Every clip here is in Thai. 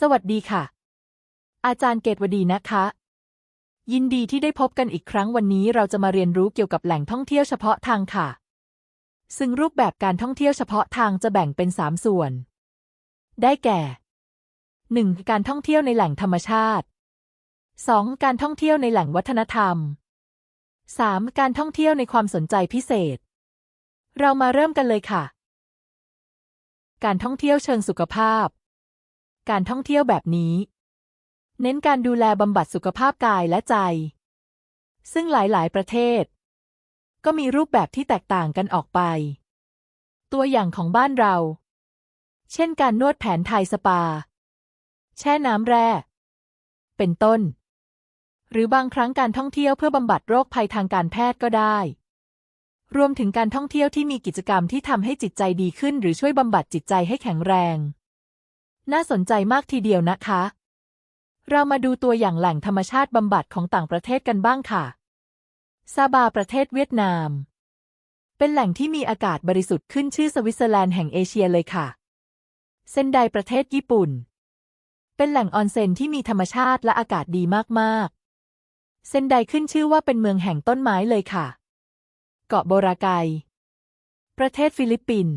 สวัสดีค่ะ อาจารย์เกตวดีนะคะ ยินดีที่ได้พบกันอีกครั้งวันนี้เราจะมาเรียนรู้เกี่ยวกับแหล่งท่องเที่ยวเฉพาะทางค่ะ ซึ่งรูปแบบการท่องเที่ยวเฉพาะทางจะแบ่งเป็นสามส่วน ได้แก่ 1. การท่องเที่ยวในแหล่งธรรมชาติ 2. การท่องเที่ยวในแหล่งวัฒนธรรม 3. การท่องเที่ยวในความสนใจพิเศษ เรามาเริ่มกันเลยค่ะ การท่องเที่ยวเชิงสุขภาพ การท่องเที่ยวแบบนี้ เน้นการดูแลบำบัดสุขภาพกายและใจ ซึ่งหลายๆ ประเทศ ก็มีรูปแบบที่แตกต่างกันออกไป ตัวอย่างของบ้านเรา เช่นการนวดแผนไทยสปา แช่น้ำแร่ เป็นต้น หรือบางครั้งการท่องเที่ยวเพื่อบำบัดโรคภัยทางการแพทย์ก็ได้รวมถึงการท่องเที่ยวที่มีกิจกรรมที่ทำให้จิตใจดีขึ้น หรือช่วยบำบัดจิตใจให้แข็งแรง น่าสนใจมากทีเดียวนะคะ เรามาดูตัวอย่างแหล่งธรรมชาติบำบัดของต่างประเทศกันบ้างค่ะ ซาบาประเทศเวียดนาม เป็นแหล่งที่มีอากาศบริสุทธิ์ขึ้นชื่อสวิตเซอร์แลนด์แห่งเอเชียเลยค่ะ เซนไดประเทศญี่ปุ่น เป็นแหล่งออนเซ็นที่มีธรรมชาติและอากาศดีมากๆ เซนไดขึ้นชื่อว่าเป็นเมืองแห่งต้นไม้เลยค่ะ เกาะโบราไก ประเทศฟิลิปปินส์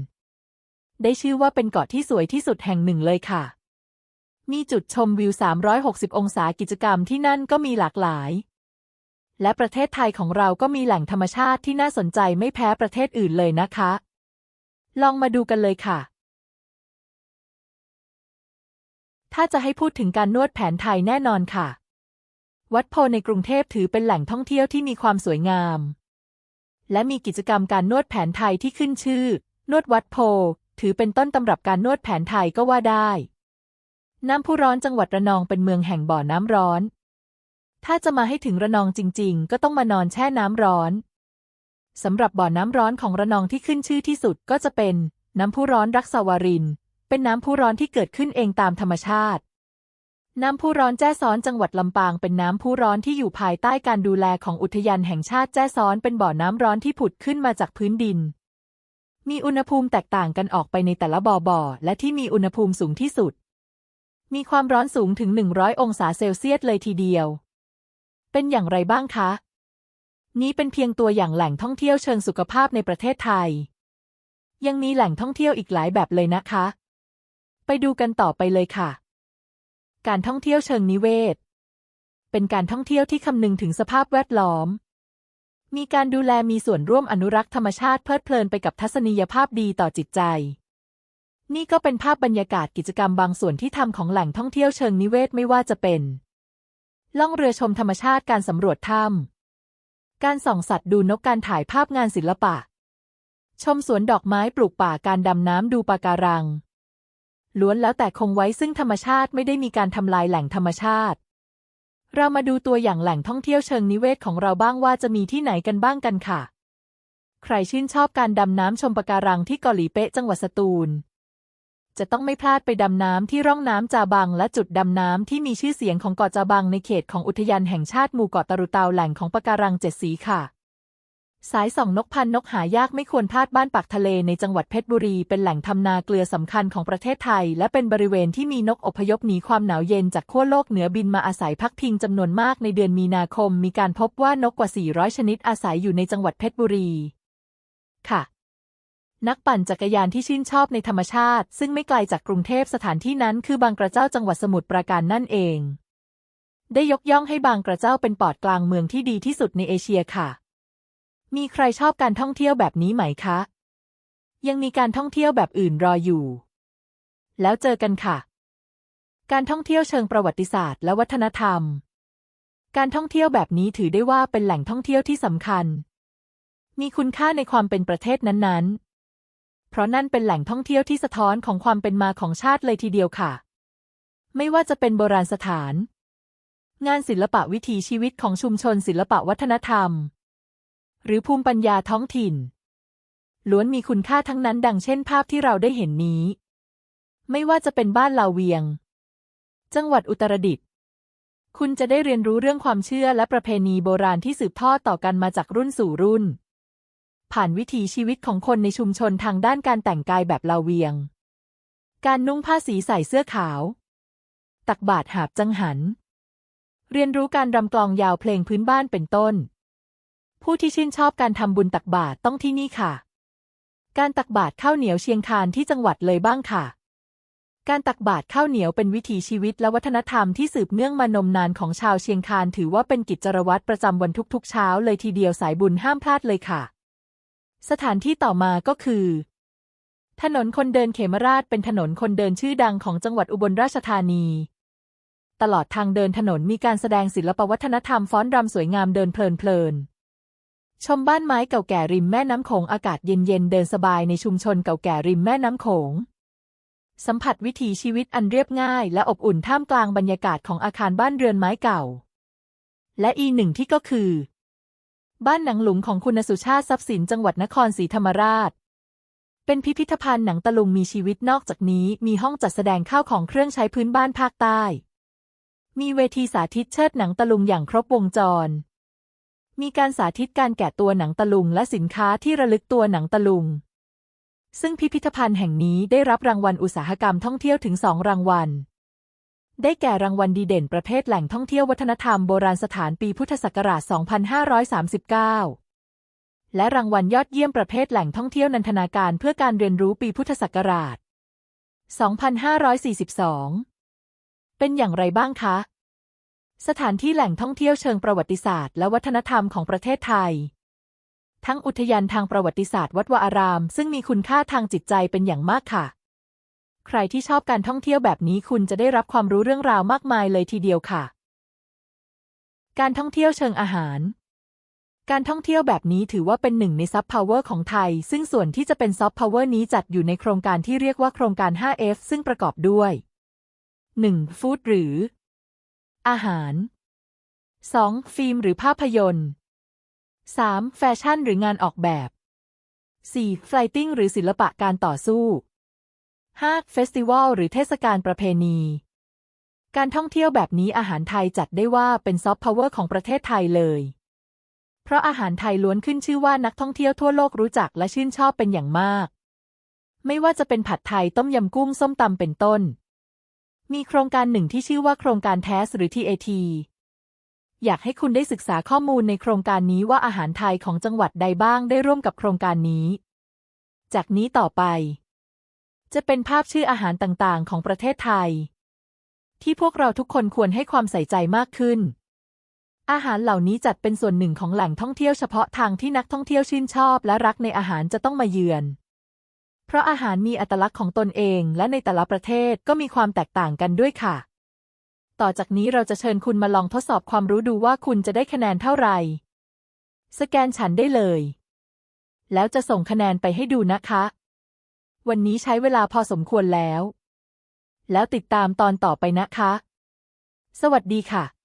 ได้ชื่อว่าเป็นเกาะที่สวยที่สุดแห่งหนึ่งเลยค่ะ มีจุดชมวิว 360 องศากิจกรรมที่นั่นก็มีหลากหลาย และประเทศไทยของเราก็มีแหล่งธรรมชาติที่น่าสนใจไม่แพ้ประเทศอื่นเลยนะคะ ลองมาดูกันเลยค่ะ ถ้าจะให้พูดถึงการนวดแผนไทยแน่นอนค่ะ วัดโพในกรุงเทพถือเป็นแหล่งท่องเที่ยวที่มีความสวยงาม และมีกิจกรรมการนวดแผนไทยที่ขึ้นชื่อ นวดวัดโพ ถือเป็นต้นตำรับการนวดแผนไทยก็ว่าได้ น้ำพุร้อนจังหวัดระนองเป็นเมืองแห่งบ่อน้ำร้อน ถ้าจะมาให้ถึงระนองจริง ๆ ก็ต้องมานอนแช่น้ำร้อนสำหรับบ่อน้ำร้อนของระนองที่ขึ้นชื่อที่สุดก็จะเป็น น้ำพุร้อนรักษาวาริน เป็นน้ำพุร้อนที่เกิดขึ้นเองตามธรรมชาติ น้ำพุร้อนแจ้ซ้อนจังหวัดลำปางเป็นน้ำพุร้อนที่อยู่ภายใต้การดูแลของอุทยานแห่งชาติแจ้ซ้อนเป็นบ่อน้ำร้อนที่ผุดขึ้นมาจากพื้นดิน มีอุณหภูมิแตกต่างกันออกไปในแต่ละบ่อบ่อและที่มีอุณหภูมิสูงที่สุด มีความร้อนสูงถึง 100 องศาเซลเซียสเลยทีเดียว เป็นอย่างไรบ้างคะ นี้เป็นเพียงตัวอย่างแหล่งท่องเที่ยวเชิงสุขภาพในประเทศไทย ยังมีแหล่งท่องเที่ยวอีกหลายแบบเลยนะคะ ไปดูกันต่อไปเลยค่ะ การท่องเที่ยวเชิงนิเวศ เป็นการท่องเที่ยวที่คำนึงถึงสภาพแวดล้อม มีการดูแลมีส่วนร่วมอนุรักษ์ธรรมชาติเพลิดเพลินไปกับทัศนียภาพดีต่อจิตใจ นี่ก็เป็นภาพบรรยากาศกิจกรรมบางส่วนที่ทำของแหล่งท่องเที่ยวเชิงนิเวศไม่ว่าจะเป็น ล่องเรือชมธรรมชาติการสำรวจถ้ำการส่องสัตว์ดูนกการถ่ายภาพงานศิลปะ ชมสวนดอกไม้ปลูกป่าการดำน้ำดูปะการังล้วนแล้วแต่คงไว้ซึ่งธรรมชาติไม่ได้มีการทำลายแหล่งธรรมชาติ เรามาดูตัวอย่างแหล่งท่องเที่ยวเชิงนิเวศของเราบ้างว่าจะมีที่ไหนกันบ้างกันค่ะ ใครชื่นชอบการดำน้ำชมปะการังที่เกาหลีเป๊ะจังหวัดสตูล จะต้องไม่พลาดไปดำน้ำที่ร่องน้ำจาบัง และจุดดำน้ำที่มีชื่อเสียงของเกาะจาบังในเขตของอุทยานแห่งชาติหมู่เกาะตะรุเตาแหล่งของปะการังเจ็ดสีค่ะ สายส่องนกพันนกหายากไม่ควรพลาดบ้านปากทะเลในจังหวัดเพชรบุรี เป็นแหล่งทำนาเกลือสำคัญของประเทศไทย และเป็นบริเวณที่มีนกอพยพหนีความหนาวเย็นจากขั้วโลกเหนือบินมาอาศัยพักพิงจำนวนมากในเดือนมีนาคม มีการพบว่านกกว่า 400 ชนิดอาศัยอยู่ในจังหวัดเพชรบุรี ค่ะ นักปั่นจักรยานที่ชื่นชอบในธรรมชาติ ซึ่งไม่ไกลจากกรุงเทพสถานที่นั้นคือบางกระเจ้าจังหวัดสมุทรปราการนั่นเอง ได้ยกย่องให้บางกระเจ้าเป็นปอดกลางเมืองที่ดีที่สุดในเอเชียค่ะ มีใครชอบการท่องเที่ยวแบบนี้ไหมคะ ยังมีการท่องเที่ยวแบบอื่นรออยู่ แล้วเจอกันค่ะ การท่องเที่ยวเชิงประวัติศาสตร์และวัฒนธรรม การท่องเที่ยวแบบนี้ถือได้ว่าเป็นแหล่งท่องเที่ยวที่สำคัญ มีคุณค่าในความเป็นประเทศนั้นๆ เพราะนั่นเป็นแหล่งท่องเที่ยวที่สะท้อนของความเป็นมาของชาติเลยทีเดียวค่ะ ไม่ว่าจะเป็นโบราณสถาน งานศิลปะวิถีชีวิตของชุมชนศิลปะวัฒนธรรม หรือภูมิปัญญาท้องถิ่น ล้วนมีคุณค่าทั้งนั้นดังเช่นภาพที่เราได้เห็นนี้ ไม่ว่าจะเป็นบ้านลาเวียง จังหวัดอุตรดิตถ์คุณจะได้เรียนรู้เรื่องความเชื่อและประเพณีโบราณที่สืบทอดต่อกันมาจากรุ่นสู่รุ่น ผ่านวิถีชีวิตของคนในชุมชนทางด้านการแต่งกายแบบลาเวียง การนุ่งผ้าสีใส่เสื้อขาว ตักบาตรหาบจังหัน เรียนรู้การรำกลองยาวเพลงพื้นบ้านเป็นต้น ผู้ที่ชื่นชอบการทำบุญตักบาตรต้องที่นี่ค่ะ การตักบาตรข้าวเหนียวเชียงคานที่จังหวัดเลยบ้างค่ะ การตักบาตรข้าวเหนียวเป็นวิถีชีวิตและวัฒนธรรมที่สืบเนื่องมานมนานของชาวเชียงคานถือว่าเป็นกิจวัตรประจำวันทุกๆ เช้าเลยทีเดียวสายบุญห้ามพลาดเลยค่ะ สถานที่ต่อมาก็คือถนนคนเดินเขมราชเป็นถนนคนเดินชื่อดังของจังหวัดอุบลราชธานี ตลอดทางเดินถนนมีการแสดงศิลปวัฒนธรรมฟ้อนรำสวยงามเดินเพลินๆ ชมบ้านไม้เก่าแก่ริมแม่น้ำโขงอากาศเย็นๆเดินสบายในชุมชนเก่าแก่ริมแม่น้ำโขง สัมผัสวิถีชีวิตอันเรียบง่ายและอบอุ่นท่ามกลางบรรยากาศของอาคารบ้านเรือนไม้เก่า และอีหนึ่งที่ก็คือ บ้านหนังหลุมของคุณสุชาติทรัพย์สินจังหวัดนครศรีธรรมราช เป็นพิพิธภัณฑ์หนังตะลุงมีชีวิตนอกจากนี้ มีห้องจัดแสดงข้าวของเครื่องใช้พื้นบ้านภาคใต้ มีเวทีสาธิตเชิดหนังตะลุงอย่างครบวงจร มีการสาธิตการแกะตัวหนังตะลุงและสินค้าที่ระลึกตัวหนังตะลุง ซึ่งพิพิธภัณฑ์แห่งนี้ได้รับรางวัลอุตสาหกรรมท่องเที่ยวถึงสองรางวัล ได้แก่รางวัลดีเด่นประเภทแหล่งท่องเที่ยววัฒนธรรมโบราณสถานปีพุทธศักราช 2539 และรางวัลยอดเยี่ยมประเภทแหล่งท่องเที่ยวนันทนาการเพื่อการเรียนรู้ปีพุทธศักราช 2542 เป็นอย่างไรบ้างคะ สถานที่แหล่งท่องเที่ยวเชิงประวัติศาสตร์และวัฒนธรรมของประเทศไทย ทั้งอุทยานทางประวัติศาสตร์วัดวาอาราม ซึ่งมีคุณค่าทางจิตใจเป็นอย่างมากค่ะ ใครที่ชอบการท่องเที่ยวแบบนี้คุณจะได้รับความรู้เรื่องราวมากมายเลยทีเดียวค่ะ การท่องเที่ยวเชิงอาหาร การท่องเที่ยวแบบนี้ถือว่าเป็นหนึ่งในซับพาวเวอร์ของไทย ซึ่งส่วนที่จะเป็นซอฟต์พาวเวอร์นี้จัดอยู่ในโครงการที่เรียกว่าโครงการ 5F ซึ่งประกอบด้วย 1. ฟู้ดหรือ อาหาร 2. ฟิล์มหรือภาพยนตร์ 3. แฟชั่นหรืองานออกแบบ 4. ไฟติ้งหรือศิลปะการต่อสู้ 5. เฟสติวัลหรือเทศกาลประเพณี การท่องเที่ยวแบบนี้อาหารไทยจัดได้ว่าเป็นซอฟต์พาวเวอร์ของประเทศไทยเลย เพราะอาหารไทยล้วนขึ้นชื่อว่านักท่องเที่ยวทั่วโลกรู้จักและชื่นชอบเป็นอย่างมาก ไม่ว่าจะเป็นผัดไทยต้มยำกุ้งส้มตำเป็นต้น มีโครงการหนึ่งที่ชื่อว่าโครงการแทสหรือ TAT อยากให้คุณได้ศึกษาข้อมูลในโครงการนี้ว่าอาหารไทยของจังหวัดใดบ้างได้ร่วมกับโครงการนี้ จากนี้ต่อไป จะเป็นภาพชื่ออาหารต่างๆ ของประเทศไทย ที่พวกเราทุกคนควรให้ความใส่ใจมากขึ้น อาหารเหล่านี้จัดเป็นส่วนหนึ่งของแหล่งท่องเที่ยวเฉพาะทางที่นักท่องเที่ยวชื่นชอบ และรักในอาหารจะต้องมาเยือน เพราะอาหารมีอัตลักษณ์ของตนเองและในแต่ละประเทศก็มีความแตกต่างกันด้วยค่ะ ต่อจากนี้เราจะเชิญคุณมาลองทดสอบความรู้ดูว่าคุณจะได้คะแนนเท่าไหร่ สแกนฉันได้เลย แล้วจะส่งคะแนนไปให้ดูนะคะ วันนี้ใช้เวลาพอสมควรแล้ว แล้วติดตามตอนต่อไปนะคะ สวัสดีค่ะ